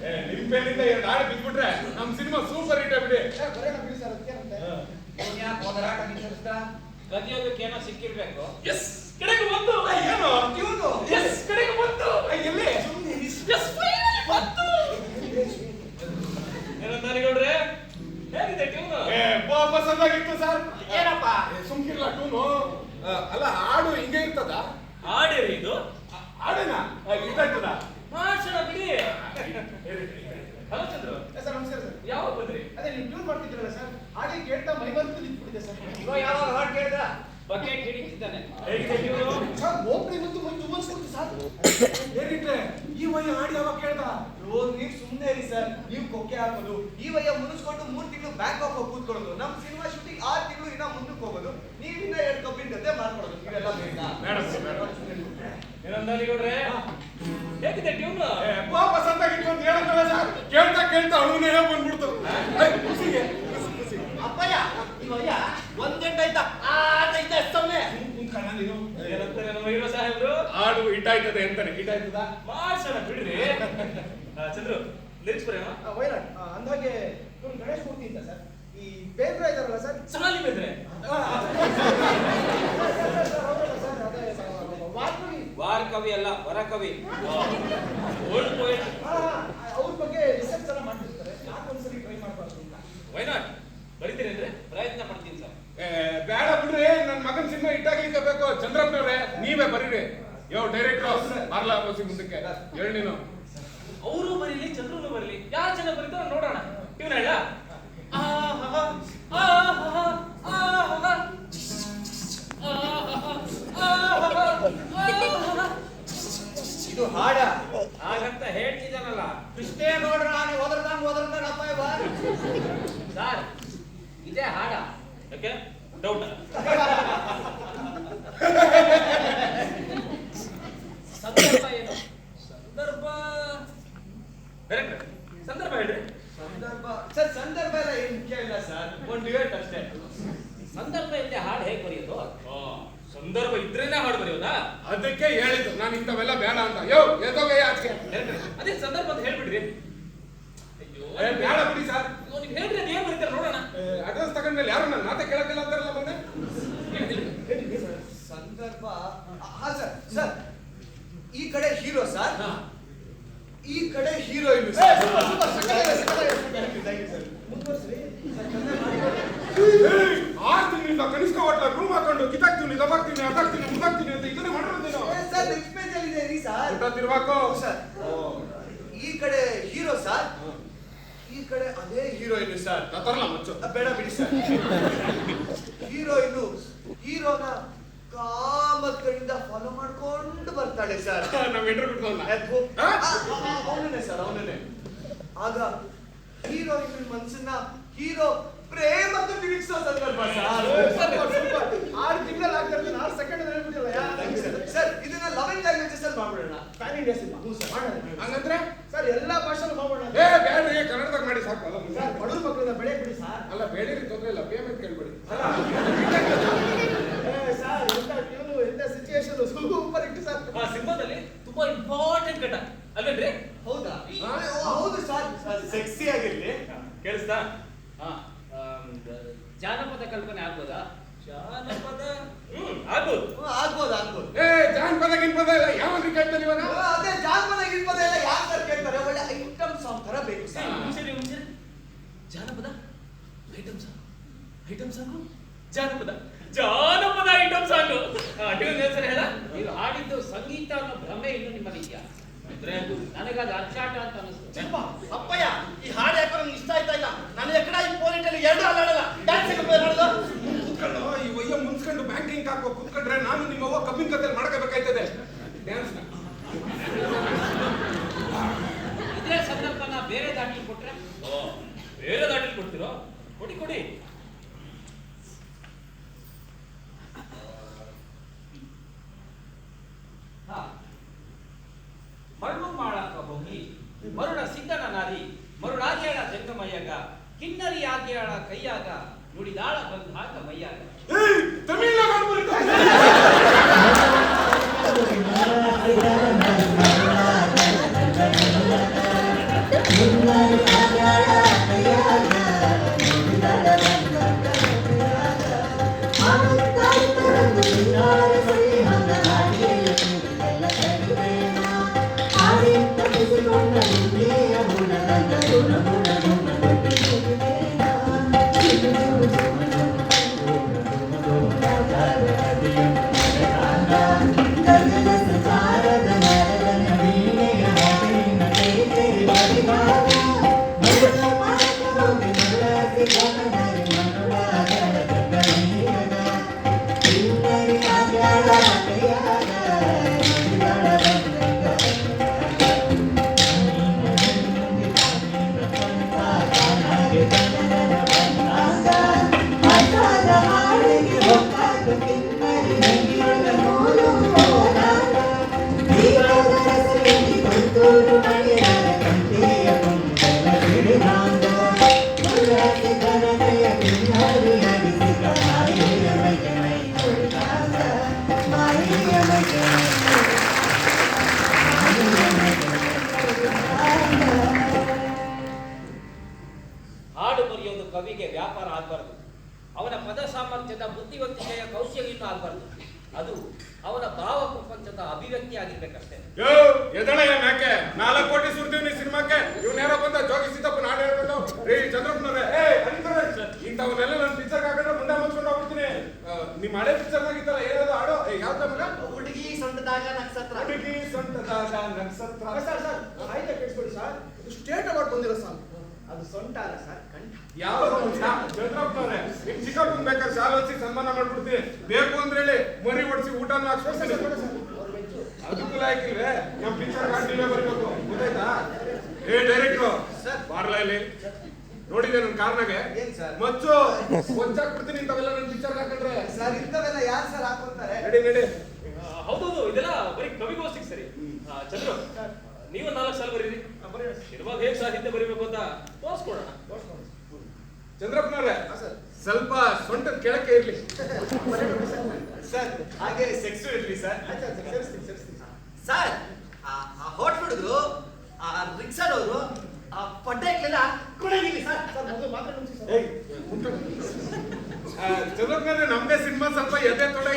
ಏ, ನಿಮ್ ಪೇರಿಂದ ಎರಡು ಹಾಡು ಬಿದ್ಬಿಟ್ರೆ ನಮ್ ಸಿನಿಮಾ ಸೂಪರ್ ಹಿಟ್ ಆಗ್ಬಿಡಿ? ಪ್ರತಿಯೊಂದಕ್ಕೆ ಏನೋ ಸಿಕ್ಕಿರ್ಬೇಕು. ಎಸ್ ಕಡೆಗೆ ಬಂತು ಏನು? ಇವ್ನು? ಎಸ್ ಕಡೆಗೆ ಬಂತು ಎಲ್ಲಿ? ಎಸ್ ಫೈನಲಿ ಬಂತು ಏನಂತಾರಿಗೌಡ್ರೆ ಹೇಗಿದೆ ಟ್ಯೂನ್ ಏ ಪಾಪ ಸದ್ದಾಗಿತ್ತು ಸರ್. ಏನಪ್ಪ? ಸುಮ್ಕಿರ್ಲ ಟೂನು ಅಲ್ಲ ಹಾಡು ಹಿಂಗೆ ಇರ್ತದ? ಹಾಡಿರಿ ಇದು ಹಾಡೇನ ಇದ್ದಾಯ್ತದ ಭಾಷಣ ಬಿಡಿ ಹಲೋ ಚಂದ್ರು ಸರ್ ನಮಸ್ಕಾರ ಸರ್ ಯಾವಾಗ ಬಂದ್ರಿ ಅದೇ ನೀವು ಟ್ಯೂನ್ ಮಾಡ್ತಿದ್ರಲ್ಲ ಸರ್ ಹಾಗೆ ಕೇಳ್ತಾ ಮೈ ಬಂತು ನಿಂತ್ಬಿಟ್ಟಿದೆ ಸರ್ ಇವ ಯಾವಾಗ ಹಾಡ್ ಕೇಳ್ದ? ಬಕೆಟ್ ಹಿಡಿತಿದ್ದಾನೆ ಹೇಗಿದೆ ಟ್ಯೂನ್ ಸರ್ ಓಪನಿಂಗ್ ಅಂತೂ ಮೈ ತುಂಬ ಅನ್ಸ್ಬಿಡ್ತು ಸರ್. ಏನಿಟ್ರೆ ಈ ವಯ್ಯ ಹಾಡು ಯಾವಾಗ ಕೇಳ್ದ? ಓ, ನೀವ್ ಸುಮ್ಮನೆ ಇರಿ ಸರ್. ನೀವು ಕೊಕ್ಕೆ ಹಾಕೋದು. ಈ ವಯ್ಯ ಮುನಿಸ್ಕೊಂಡು ಮೂರ್ ತಿಂಗಳು ಬ್ಯಾಂಕಾಕ್ ಹೋಗಿ ಕೂತ್ಕೊಳ್ಳೋದು. ನಮ್ ಸಿನಿಮಾ ಶೂಟಿಂಗ್ ಆರ್ ತಿಂಗಳು ಇನ್ನ ಮುಂದಕ್ಕೆ ಹೋಗೋದು. ನೀವಿನ್ನ ಎರಡು ಕಬ್ಬಿನ ಮಾಡ್ಕೊಳ್ಳೋದು. ಇವೆಲ್ಲ ಮೇಡಮ್ ಏನಂತಾರಿಗೌಡ್ರೆ ಹೇಗಿದೆ ಟ್ಯೂನ್? ಏ, ಪಾಪ ಸದ್ದಾಗಿತ್ತು ಅಂತ ಹೇಳಿದ್ರಲ್ಲ ಸರ್. ಕೇಳ್ತಾ ಕೇಳ್ತಾ ಏನೋ ಬಂದ್ಬಿಡ್ತು. ಅಪ್ಪಯ್ಯ ಈ ವಯ್ಯ ಒಂದೆಂಟಾಯ್ತಾ ಆಯ್ತಾ ಎಷ್ಟವನೇ ಕುಂತ್ಕಣ ನೀನು ಏನಂತಾರೆ ನಮ್ಮ ಹೀರೋ ಸಾಹೇಬ್ರು ಹಾಡು ಹಿಟ್ ಆಯ್ತದೆ ಅಂತಾನೆ ಹಿಟ್ ಆಯ್ತದ ಭಾಷಣ ಬಿಡ್ರಿ ಆ, ಚಂದ್ರು ಲಿರಿಕ್ಸ್ ಬರೆಯೋಣ ವೈರಾಟ್ ಅಂದಾಗೆ ಗಣೇಶ್ ಮೂರ್ತಿ ಅಂತ ಸರ್ ಈ ಬೇಂದ್ರ ಇದಾರಲ್ಲ ಸರ್ ಸಾಲಿ ಆ, ಸರ್ ಅದೇ ವಾಲ್ಮೀಕಿ ವಾರ ಕವಿ ಅಲ್ಲ ವರ ಕವಿ ಓಲ್ಡ್ ಪೋಯಟ್ ಅವ್ರ ಬಗ್ಗೆ ರಿಸರ್ಚ್ ಎಲ್ಲ ಮಾಡ್ತಿರ್ತಾರೆ ಯಾಕೆ ಒಂದ್ಸರಿ ಟ್ರೈ ಮಾಡಬಾರ್ದು ಅಂತ ವೈ ನಾಟ್ ಬರಿತೀನಿ ಅಂದ್ರೆ ಪ್ರಯತ್ನ ಪಡ್ತೀನಿ ಸರ್ ಏ, ಬೇಡ ಬಿಡ್ರಿ ನನ್ ಮಗನ್ ಸಿನಿಮಾ ಇಟ್ಟಾಗ್ಲಿಕ್ಕೆ ಬೇಕು ಚಂದ್ರಪ್ಪನವ್ರೆ ನೀವೇ ಬರೀರಿ. ಯೋ ಡೈರೆಕ್ಟರ್ ಮಾರ್ಲಾ ಬೋಸಿ ಮುಂದಕ್ಕೆ. ಹೇಳಿ ನೀನು. ಅವರು ಬರೀಲಿ ಚಂದ್ರನು ಬರಲಿ. ಯಾರು ಚೆನ್ನಾಗಿ ಬರೀತಾರ ನೋಡೋಣ. ಇವ್ನ ಹೇಳ. ಇದು ಹಾಡ. ಹಾಗಂತ ಹೇಳ್ತಿದ್ದಾನಲ್ಲ. ಕೃಷ್ಣೇ ನೋಡ್ರ ನಾನು ಒದರ್ದಂಗ್ ಒದರ್ದಂಗ್ ಅಪ್ಪ ಇವ. ಸರ್ ಇದೇ ಹಾಡ. ಯಾಕೆ? ಡೌಟ್ ಸಂದರ್ಭ ಏನು ಸಂದರ್ಭ ಡೈರೆಕ್ಟರ್ ಸಂದರ್ಭ ಹೇಳ್ರಿ ಸಂದರ್ಭ ಸರ್ ಸಂದರ್ಭ ಎಲ್ಲ ಏನ್ ಮುಖ್ಯ ಇಲ್ಲ ಸರ್ ಒಂದು ಡಿವೇಟ್ ಅಷ್ಟೇ ಸಂದರ್ಭ ಇಲ್ಲದೆ ಹಾಡು ಹೇಗೆ ಬರೆಯೋದು ಸಂದರ್ಭ ಇದ್ರೇನೆ ಹಾಡು ಬರೆಯೋದಾ ಅದಕ್ಕೆ ಹೇಳಿದ್ದು ನಾನು ಇಂಥವೆಲ್ಲ ಬೇಡ ಅಂತ ಯೋ ಎದೋಗ ಆಚೆ ಅದೇ ಸಂದರ್ಭ ಅಂತ ಹೇಳ್ಬಿಡ್ರಿ ಅಯ್ಯೋ ಬೇಡ ಬಿಡಿ ಸರ್ ನೀವು ಹೇಳ್ರಿ ಅದ್ ಏನ್ ಬರೀತಾರೆ ನೋಡೋಣ ಅಡ್ರೆಸ್ ತಗೊಂಡ್ಮೇಲೆ ಯಾರು ನನ್ನ ಮಾತೆ ಕೇಳಕ್ಕಿಲ್ಲ ಅಂತಾರಲ್ಲ ಮೊನ್ನೆ ಸಂದರ್ಭ ಹಾ ಸರ್ ಸರ್ ಈ ಕಡೆ ಹೀರೋ ಸರ್. ಈ ಕಡೆ ಹೀರೋ ಸರ್ ಸೂಪರ್ ಸೂಪರ್ ಸಕ್ಕತ್ತಾಗಿದೆ, ಸಕ್ಕತ್ತಾಗಿದೆ. You sir. ಆರು ತಿಂಗಳಿಂದ ಕನಿಷ್ಠ ಹೋಟ್ಲ ರೂಮ್ ಹಾಕೊಂಡು ಅಂತ ಇದೆ ರೀ ಸರ್ ಊಟ ಸರ್ ಈ ಕಡೆ ಹೀರೋ ಸರ್ ಈ ಕಡೆ ಅದೇ ಹೀರೋಯಿನ್ ಸರ್ ತರಲ್ಲ ಮಚ್ಚು ಬೇಡ ಬಿಡಿ ಸರ್ ಹೀರೋಯಿನ್ ಹೀರೋನ ಕಾಮತ್ಗಳಿಂದ ಫಾಲೋ ಮಾಡ್ಕೊಂಡು ಬರ್ತಾಳೆ ಸರ್ ಎಂಟ್ರು ಬಿಡ್ತವಲ್ಲ ಅವನೇ ಸರ್ ಅವನೇ ಆಗ ಹೀರೋಯಿನ್ ಮನ್ಸನ್ನ ಹೀರೋ ಪ್ರೇಮಕ್ಕೆ ತಿರುಗಿಸೋ ಸಂದರ್ಭ ಸರ್. ಆರು ತಿಂಗಳಲ್ಲಿ ಆಗ್ತಾ ಇರೋದನ್ನ ಆರು ಸೆಕೆಂಡ್ ಹೇಳ್ಬಿಟ್ಟಿಲ್ಲ ಯಾ ಸರ್ ಇದನ್ನ ಲೆವೆನ್ ಲ್ಯಾಂಗ್ವೇಜಸ್ ಅಲ್ಲಿ ಮಾಡ್ಬಿಡೋಣ. Pan India cinema. ಹ್ಞೂ ಸರ್. ಮಾಡೋಣ. ಹಂಗಂದ್ರೆ? ಸರ್ ಎಲ್ಲಾ ಭಾಷೆಲ್ಲೂ ಮಾಡೋಣ ಏ ಬೇಡ್ರಿ ಕನ್ನಡದಾಗ ಮಾಡಿ ಸಾಕು ಅಲ್ಲ. ಸರ್ ಬಡವ್ರ ಮಕ್ಕಳನ್ನ ಬೆಳೆ ಬಿಡಿ ಸರ್. ಅಲ್ಲ ಬೇಡಿರಿ ತೊಂದ್ರೆ ಇಲ್ಲ. ಪೇಮೆಂಟ್ ಕೇಳ್ಬೇಡಿ. ಏ, ಸರ್ ಎಂತ ಟ್ಯೂನು ಎಂತ ಸಿಚುಯೇಷನ್ ಸೂಪರ್ ಇಟ್ಟು ಸರ್. ಆ ಸಿನಿಮಾದಲ್ಲಿ ತುಂಬಾ ಇಂಪಾರ್ಟೆಂಟ್ ಘಟ ಅಲ್ವೇನ್ರಿ ಹೌದಾ ಓ, ಹೌದು ಸರ್ ಸೆಕ್ಸಿ ಆಗಿರ್ಲಿ ಕೇಳಿಸ್ತಾ ಹಾ ಆಮ್, ಜಾನಪದ ಕಲ್ಪನೆ ಆಗ್ಬೋದಾ ಜಾನಪದ ಹ್ಮ್ ಆಗ್ಬೋದು ಹ್ಮ್, ಆಗ್ಬೋದು ಆಗ್ಬೋದು ಏ ಜಾನಪದ ಗಿನ್ಪದ ಇಲ್ಲ ಯಾವನ್ರಿ ಕೇಳ್ತಾನೆ ಇವಾಗ ಆ, ಅದೇ ಜಾನಪದ ಗಿಲ್ಪದ ಎಲ್ಲ ಯಾಕೆ ಸರ್ ಕೇಳ್ತಾರೆ ಒಳ್ಳೆ ಐಟಮ್ ಸಾಂಗ್ ತರ ಬೇಕು ಸರಿ, ಸರ್ ಮುಂಚೆನೆ ಮುಂಚೆನೆ ಜಾನಪದ? ಐಟಮ್ ಸಾಂಗ್ ಐಟಮ್ ಸಾಂಗು ಜಾನಪದ. ಜಾನಪದ ಐಟಮ್ ಸಾಂಗು ಟ್ಯೂನ್ ಹೆಸರು ಹೇಳ? ನೀವು ಹಾಡಿದ್ದು ಸಂಗೀತ ಅನ್ನೋ ಭ್ರಮೆ ಇನ್ನು ನಿಮ್ಮಲ್ಲಿ ಇದೆಯಾ? ಅಂದ್ರೆ ನನಗದು ಅರ್ಚಾಟ ಅಂತ ಅನಿಸ್ತು ಅಪ್ಪಯ್ಯ ಈ ಹಾಡು ಯಾಕೋ ನಂಗೆ ಇಷ್ಟ ಆಯ್ತಾ ಇಲ್ಲ? ನಾನು ಎಕಡ ಈ ಪೋನಿಟಲ್ಲಿ ಎರಡು ಅಲ್ಲಾಡಲ್ಲ. ಡ್ಯಾನ್ಸ್ ಮಾಡೋದು ಕುತ್ಕೊಂಡು ಈ ವಯ್ಯ ಮುನ್ಸ್ಕೊಂಡು ಬ್ಯಾಂಕಿಂಗ್ ಹಾಕೋ ಕುತ್ಕೊಂಡ್ರೆ ನಾನು ನಿಮ್ಮ ಅವ್ವ ಕಬ್ಬಿನ ಕತ್ತಲ್ಲಿ ಮಾಡ್ಕೋಬೇಕಾಯ್ತದೆ. ಡ್ಯಾನ್ಸ್ ಇದೇ ಸಂದರ್ಭನ ಬೇರೆ ದಾಟಿ ಕೊಟ್ರೆ ಓ ಬೇರೆ ದಾಟಿ ಕೊಡ್ತಿರೋ ಕೊಡಿ ಕೊಡಿ ಹಾ. ಮಣ್ಣು ಮಾಡಕ ಹೋಗಿ ಮರುಳ ಸಿದ್ಧನ ನಾರಿ ಮರುಳಾಗ್ಯಾಳ ಜಂಗಮಯ್ಯಗ. ಕಿನ್ನರಿ ಆಗ್ಯಾಳ ಕೈಯಾಗ ನುಡಿದಾಳ ಬಂಧಾಕ ಮೈಯಾಗ. ಹಾಡು ಬರೆಯೋದು ಕವಿಗೆ ವ್ಯಾಪಾರ ಆಗಬಾರ್ದು. ಅವನ ಪದ ಸಾಮರ್ಥ್ಯದ ಬುದ್ಧಿವಂತಿಕೆಯ ಕೌಶಲ್ಯನೂ ಆಗಬಾರ್ದು. ಅದು ಅವನ ಭಾವ ಪ್ರಪಂಚದ ಅಭಿವ್ಯಕ್ತಿ ಆಗಿರ್ಬೇಕಷ್ಟೇ. ನಾಲ್ಕು ಕೋಟಿ ಸುರ್ತೀವಿ ಸಿನಿಮಾಕ್ಕೆ? ಇವ್ನ ಯಾರೋ ಬಂದ ಜೋಗಿ ಸೀತಪ್ಪನ ಹಾಡು ಹೇಳ್ಕೊಂಡು ಚಂದ್ರಪ್ಪನವ್ರೆ. ಇಂಥವನ್ನೆಲ್ಲ ನನ್ನ ಪಿಕ್ಚರ್ ಹಾಕಿದ್ರೆ ಮುಂದೆ ಮುಚ್ಕೊಂಡು ಹೋಗ್ಬಿಡ್ತೀನಿ. ಆ, ನಿಮ್ಮ ಹಳೆ ಪಿಕ್ಚರ್ ಆಗಿತ್ತಲ್ಲ ಏನದು ಹಾಡು ಯಾವ ತಮಗ ಮಗ? ಹುಡುಗಿ ಸಂತದಾಗ ನಕ್ಷತ್ರ. ಹುಡುಗಿ ಸಂತದಾಗ ನಕ್ಷತ್ರ. ಸರ್ ಸರ್ ಸಾಹಿತ್ಯ ಕೇಳಿಸ್ಕೊಳ್ಳಿ ಸರ್. ಇದು ಸ್ಟೇಟ್ ಅವಾರ್ಡ್ ಬಂದಿರೋ ಸರ್ ಅದು ಸೊಂಟ ಅಲ್ಲ ಸರ್ ಕಂಠ. ಯಾವ ಚಂದ್ರಪ್ಪನವ್ರೆ ನಿಮ್ ಚಿಕ್ಕಪ್ಪನ್ ಬೇಕಾದ್ರೆ ಶಾಲೆ ಹಚ್ಚಿ ಸನ್ಮಾನ ಮಾಡ್ಬಿಡ್ತೀನಿ. ಬೇಕು ಅಂದ್ರೆ ಹೇಳಿ ಮರಿ ಹೊಡಿಸಿ ಊಟನ ಹಾಕ್ಸ್ಕೊಡ್ತೀನಿ ಅದಕ್ಕೂ ಲಾಯ್ಕಿಲ್ವೇ ಪಿಚ್ಚರ್ ಪಿಕ್ಚರ್ ಕಂಟಿನ್ಯೂ ಬರ್ಬೇಕು. ಗೊತ್ತಾಯ್ತಾ? ಏ ಡೈರೆಕ್ಟ್ರು ಸರ್. ಬಾರ್ಲಾ ಇಲ್ಲಿ. ನೋಡಿದೆ ನನ್ನ ಕಾರ್ನಾಗೆ ಏನ್ ಸರ್? ಮಚ್ಚು ಹೊಚ್ಚಾಕ್ಬಿಡ್ತೀನಿ ಇಂಥವೆಲ್ಲ ನನ್ನ ಪಿಕ್ಚರ್ ಹಾಕೊಂಡ್ರೆ. ಸರ್ ಇಂಥವೆಲ್ಲ ಯಾರು ಸರ್ ಹಾಕೊಂತಾರೆ? ನಡಿ ನಡಿ. ಹೌದೌದು ಇದೆಲ್ಲ ಬರೀ ಕವಿಗೋಷ್ಠಿಗೆ ಸರಿ. ಚಂದ್ರ ನೀವು ನಾಲ್ಕು ಸಾಲ ಬರೀರಿ. ಇರುವಾಗ ಹೇಗೆ ಸಾಹಿತ್ಯ ಬರೀಬೇಕು ಅಂತ ತೋರಿಸ್ಕೊಡೋಣ. ಚಂದ್ರಪ್ಪನವ್ರೆ. ಸ್ವಲ್ಪ ಸೊಂಟ ಕೆಳಕ್ಕೆ ಇರ್ಲಿ. ಸರ್ ಹಾಗೆ ಸೆಕ್ಸ್ ಇರ್ಲಿ ಸರ್. ಸರ್ ಆ ಹೋಟ್ಲ್ ಹುಡುಗರು ಆ ರಿಕ್ಷಾದವರು ಆ ಪಡ್ಡೆಗಳೆಲ್ಲ ಚಂದ್ರಪ್ಪನವ್ರೆ ನಮ್ದೇ ಸಿನಿಮಾ ಸ್ವಲ್ಪ ಎದೆ ತೊಡೆ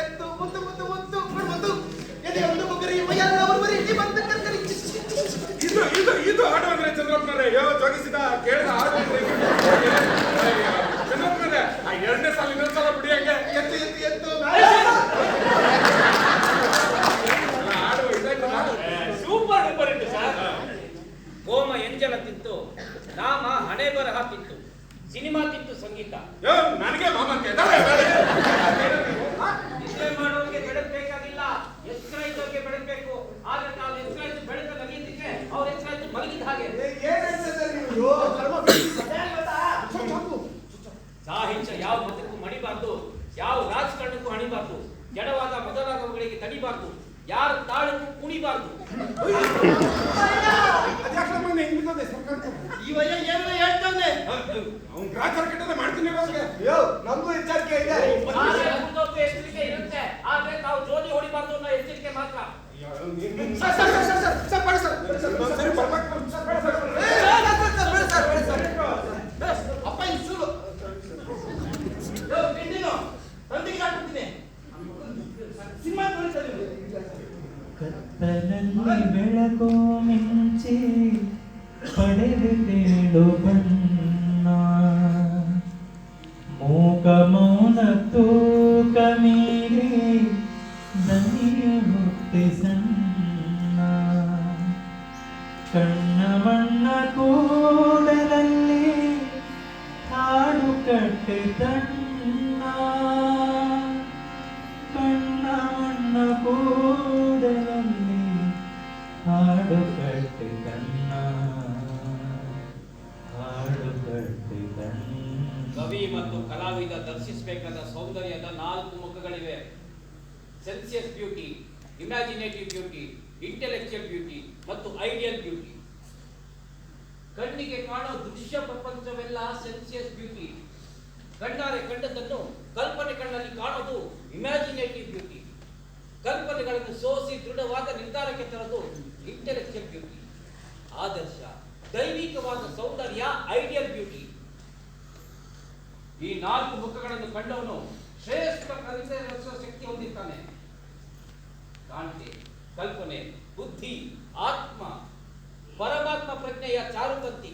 ಎತ್ತು ನಾಲ್ಕೆ ಮುದ್ದು ಮುದ್ದು ಮುದ್ದು ಮುದ್ದು ಎದೆ ಒಂದು ಮೈಯೆಲ್ಲ ಬಂದು ಕರ್ಕರಿ. ಇದು ಇದು ಇದು ಹಾಡು ಅಂದ್ರೆ ಚಂದ್ರಪ್ಪನವ್ರೆ. ಯೋ ಜೋಗಿಸಿದ ಕೇಳಿದ ಹಾಡು ಅಂದ್ರೆ ಆ ಎರಡನೇ ಸಲ ಇನ್ನೊಂದ್ ಸಲ ಬಿಡಿ ಹಂಗೆ. ಎತ್ತು ಎತ್ತು ಎತ್ತು ಅಲ್ಲ, ಹಾಡು? ಸೂಪರ್ ಡೂಪರ್ ಇತ್ತು ಸರ್. ಗೋಮ ಎಂಜಲ ತಿಂತು ನಾಮ ಹಣೆ ಬರಹ ತಿಂತು ಸಿನಿಮಾ ತಿಂತು ಸಂಗೀತ. ಯೋ ನನಗೆ ಮಾಮಂತೆ ಮಾಡೋರಿಗೆ ಬೆಳೆದಬೇಕಾಗಿಲ್ಲ ಎಚ್ಚರ ಬೆಳೆದಬೇಕು ಆದ್ರೆ ನಾವು ಎಸ್ಕ್ರೈಸ್ ಬೆಳೆದ ಬೆಳಕ ಅವ್ರು ಎಸ್ಕ್ರೈಸ್ ಮಗಿದ ಹಾಗೆ. ಕತ್ತಲಲ್ಲಿ ಬೆಳಕೋ ಮಿಂಚಿ ಪಡೆದಿದ್ದೇಳು ಬನ್ನ sensuous beauty, imaginative beauty, intellectual beauty ಮತ್ತು ಐಡಿಯಲ್ ಬ್ಯೂಟಿ. ಕಣ್ಣಿಗೆ ಕಾಣೋ ದೃಶ್ಯ ಪ್ರಪಂಚವೆಲ್ಲ ಸೆನ್ಸಿಯಸ್ ಬ್ಯೂಟಿ. ಕಣ್ಣಾರೆ ಕಂಡದನ್ನು ಕಲ್ಪನೆ ಕಣ್ಣಲ್ಲಿ ಕಾಣೋದು ಇಮ್ಯಾಜಿನೇಟಿವ್ ಬ್ಯೂಟಿ. ಕಲ್ಪನೆಗಳನ್ನು ಸೋಸಿ ದೃಢವಾದ ನಿರ್ಧಾರಕ್ಕೆ ತರೋದು ಇಂಟೆಲೆಕ್ಚುಯಲ್ ಬ್ಯೂಟಿ. ಆದರ್ಶ, ದೈವಿಕವಾದ ಸೌಂದರ್ಯ, ಐಡಿಯಲ್ ಬ್ಯೂಟಿ. ಈ ನಾಲ್ಕು ಮುಖಗಳನ್ನು ಕಂಡವನು ಶ್ರೇಷ್ಠ ಕವಿತೆ ರಚಿಸುವ ಶಕ್ತಿ ಹೊಂದಿರ್ತಾನೆ ಕಾಂತಿ ಕಲ್ಪನೆ ಬುದ್ಧಿ ಆತ್ಮ ಪರಮಾತ್ಮ ಪ್ರಜ್ಞೆಯ ಚಾರುಪಂಥಿ